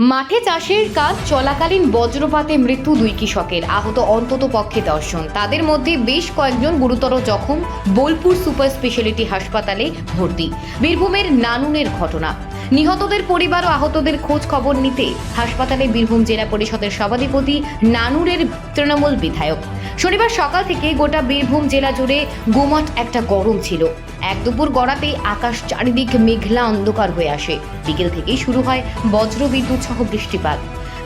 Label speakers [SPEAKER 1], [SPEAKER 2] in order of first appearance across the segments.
[SPEAKER 1] মাঠে চাষের কাজ চলাকালীন বজ্রপাতে মৃত্যু দুই কৃষকের। আহত অন্তত পক্ষে দর্শন। তাদের মধ্যে বেশ কয়েকজন গুরুতর জখম, বোলপুর সুপার স্পেশালিটি হাসপাতালে ভর্তি। বীরভূমের নানুনের ঘটনা। নিহতদের পরিবার ও আহতদের খোঁজ খবর নিতে হাসপাতালে বীরভূম জেলা পরিষদের সভাধিপতি নানুরের তৃণমূল বিধায়ক। শনিবার সকাল থেকে গোটা বীরভূম জেলা জুড়ে গুমট একটা গরম ছিল। এক দুপুর গড়াতেই আকাশ চারিদিক মেঘলা অন্ধকার হয়ে আসে। বিকেল থেকেই শুরু হয় বজ্র বিদ্যুৎ সহ বৃষ্টিপাত।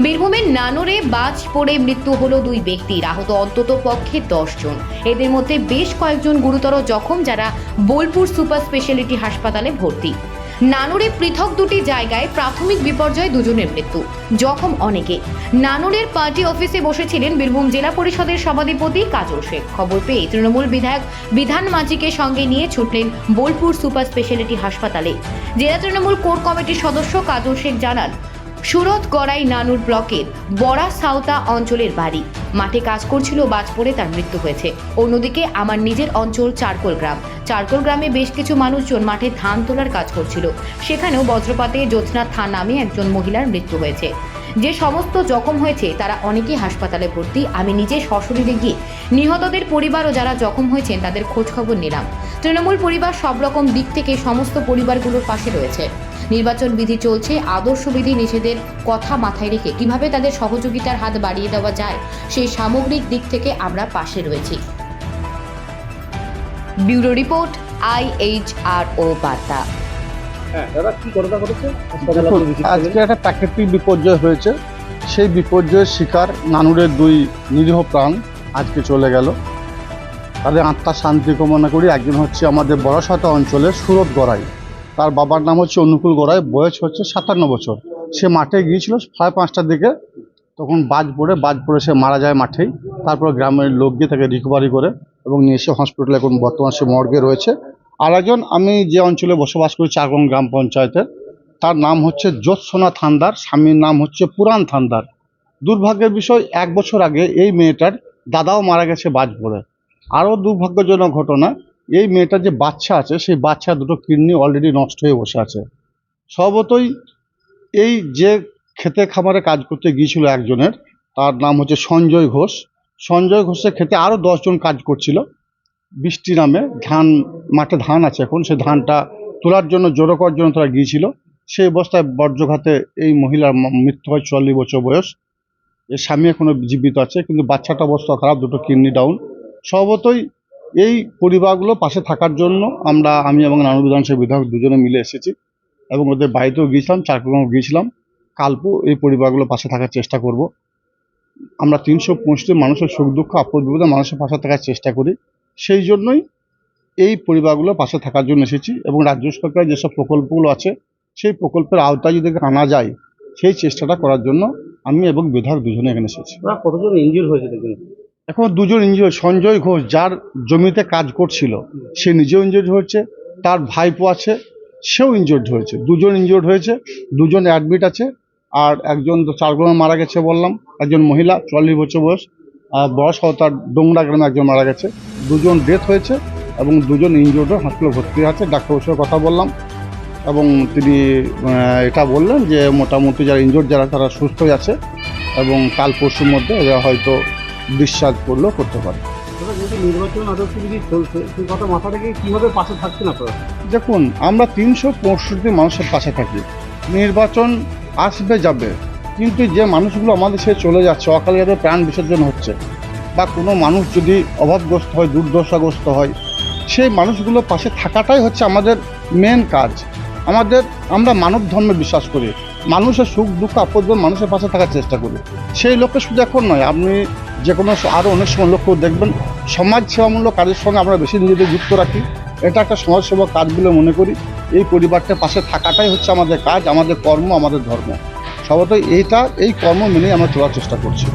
[SPEAKER 1] বীরভূমের নানোরে বাজ পড়ে মৃত্যু হলো দুই ব্যক্তির, আহত অন্তত পক্ষে জন। এদের মধ্যে বেশ কয়েকজন গুরুতর জখম যারা বোলপুর সুপার স্পেশালিটি হাসপাতালে ভর্তি। নানুরে পৃথক দুটি জায়গায় প্রাথমিক বিপর্যয়ে দুজনের মৃত্যু। জখম অনেকে। নানুরের পার্টি অফিসে বসেছিলেন বীরভূম জেলা পরিষদের সভাধিপতি কাজল শেখ। খবর পেয়ে তৃণমূল বিধায়ক বিধান মাঝিকে সঙ্গে নিয়ে ছুটলেন বোলপুর সুপার স্পেশালিটি হাসপাতালে। জেলা তৃণমূল কোর কমিটির সদস্য কাজল শেখ জানান, সুরত গড়াই নানুর ব্লকের বড়া সাউতা অঞ্চলের বাড়ি। মাঠে কাজ করছিল বাজ পড়ে তার মৃত্যু হয়েছে। অন্যদিকে আমার নিজের অঞ্চল চারকোল গ্রাম। চারকোল গ্রামে বেশ কিছু মানুষজন মাঠে ধান তোলার কাজ করছিল। সেখানেও বজ্রপাতে জ্যোৎস্না থান নামে একজন মহিলার মৃত্যু হয়েছে। যে সমস্ত জখম হয়েছে, তারা অনেকেই হাসপাতালে ভর্তি। আমি নিজে সশরীরে গিয়ে নিহতদের পরিবার ও যারা জখম হয়েছেন, তাদের খোঁজখবর নিলাম। তৃণমূল পরিবার সব রকম দিক থেকে সমস্ত পরিবারগুলোর পাশে রয়েছে। নির্বাচন বিধি চলছে আদর্শ বিধি নিষেধের কথা মাথায় রেখে কীভাবে তাদের সহযোগিতার হাত বাড়িয়ে দেওয়া যায়, সেই সামগ্রিক দিক থেকে আমরা পাশে রয়েছি। ব্যুরো রিপোর্ট আইএইচআর ও বার্তা।
[SPEAKER 2] হ্যাঁ
[SPEAKER 3] আজকে একটা প্রাকৃতিক বিপর্যয় হয়েছে। সেই বিপর্যয়ের শিকার নানুরের দুই নিরীহ প্রাণ আজকে চলে গেল। তাদের আত্মা শান্তি কামনা করি। একজন হচ্ছে আমাদের বড়সাতা অঞ্চলের সুরত গড়াই। তার বাবার নাম হচ্ছে অনুকূল গড়াই। বয়স হচ্ছে সাতান্ন বছর। সে মাঠে গিয়েছিল সাড়ে পাঁচটার দিকে। তখন বাজ পড়ে বাজ পড়ে সে মারা যায় মাঠেই। তারপর গ্রামের লোক গিয়ে তাকে রিকভারি করে। এবং নিয়ে এসে হসপিটালে এখন বর্তমান সে মর্গে রয়েছে। আর একজন, আমি যে অঞ্চলে বসবাস করি চারগং গ্রাম পঞ্চায়েতের, তার নাম হচ্ছে জ্যোৎসনা থান্দার, স্বামীর নাম হচ্ছে পুরাণ থান্দার। দুর্ভাগ্যের বিষয়, এক বছর আগে এই মেয়েটার দাদাও মারা গেছে বাজ পড়ে আরও দুর্ভাগ্যজনক ঘটনা, এই মেয়েটার যে বাচ্চা আছে, সেই বাচ্চা দুটো কিডনি অলরেডি নষ্ট হয়ে বসে আছে। স্বভাবতই এই যে খেতে খামারে কাজ করতে গিয়েছিল একজনের, তার নাম হচ্ছে সঞ্জয় ঘোষ। সঞ্জয় ঘোষের খেতে আরও দশজন কাজ করছিল। বৃষ্টি নামে ধান, মাঠে ধান আছে এখন, সে ধানটা তোলার জন্য জড়ো করার জন্য তারা গিয়েছিল। সেই অবস্থায় বজ্রঘাতে এই মহিলার মৃত্যু হয় চুয়াল্লিশ বছর বয়স। এর স্বামী এখনও জীবিত আছে, কিন্তু বাচ্চাটা অবস্থা খারাপ, দুটো কিডনি ডাউন। স্বভাবতই এই পরিবারগুলো পাশে থাকার জন্য আমরা, আমি এবং নানু বিধানসভা বিধায়ক দুজনে মিলে এসেছি এবং ওদের বাড়িতেও গিয়েছিলাম চারকোনাও গিয়েছিলাম। কালপু এই পরিবারগুলো পাশে থাকার চেষ্টা করব। আমরা তিনশো পঁয়ষট্টি মানুষের সুখ দুঃখ আপদ বিপদে মানুষের পাশে থাকার চেষ্টা করি। সেই জন্যই এই পরিবারগুলো পাশে থাকার জন্য এসেছি এবং রাজ্য সরকারের যেসব প্রকল্পগুলো আছে সেই প্রকল্পের আওতায় যদি আনা যায় সেই চেষ্টাটা করার জন্য আমি এবং বিধায়ক দুজনে এখানে এসেছি।
[SPEAKER 2] কতজন ইনজিওর হয়েছে দেখুন?
[SPEAKER 3] এখন দুজন ইঞ্জুরি সঞ্জয় ঘোষ যার জমিতে কাজ করছিল সে নিজেও ইঞ্জুরি হয়েছে তার ভাইপো আছে সেও ইনজোর্ড হয়েছে দুজন ইনজোর্ড হয়েছে দুজন অ্যাডমিট আছে আর একজন তো চারগ্রামে মারা গেছে বললাম একজন মহিলা চুয়াল্লিশ বছর বয়স আর বয়স তার ডোংরা গ্রামে একজন মারা গেছে। দুজন ডেথ হয়েছে এবং দুজন ইনজোর্ড হাসপাতালে ভর্তি আছে ডাক্তারের সঙ্গে কথা বললাম এবং তিনি এটা বললেন যে মোটামুটি যারা ইনজোর্ড যারা তারা সুস্থই আছে এবং কাল পরশুর মধ্যে এরা হয়তো ডিসচার্জ করলেও করতে পারে।
[SPEAKER 2] দাদা যেহেতু নির্বাচন আদর্শ বিধি চলছে সেই কথা মাথা থেকে কীভাবে পাশে থাকছেন আপনারা?
[SPEAKER 3] দেখুন আমরা তিনশো পঁয়ষট্টি মানুষের পাশে থাকি। নির্বাচন আসবে, যাবে। কিন্তু যে মানুষগুলো আমাদের সে চলে যাচ্ছে অকালে যাদের প্রাণ বিসর্জন হচ্ছে, বা কোনো মানুষ যদি অভাবগ্রস্ত হয়, দুর্দশাগ্রস্ত হয়, সেই মানুষগুলো পাশে থাকাটাই হচ্ছে আমাদের মেন কাজ। আমাদের, আমরা মানব ধর্মে বিশ্বাস করি। মানুষের সুখ, দুঃখ, আপদ মানুষের পাশে থাকার চেষ্টা করি। সেই লক্ষ্যে শুধু এখন নয়, আপনি যে কোনো আরও অনেক সময় লক্ষ্য দেখবেন সমাজ সেবামূলক কাজের সঙ্গে আমরা বেশি নিজেদের যুক্ত রাখি। এটা একটা সমাজসেবা কাজ বলে মনে করি। এই পরিবারটার পাশে থাকাটাই হচ্ছে আমাদের কাজ, আমাদের কর্ম, আমাদের ধর্ম। সবাই এইটা, এই কর্ম মেনেই আমরা চলার চেষ্টা করছি।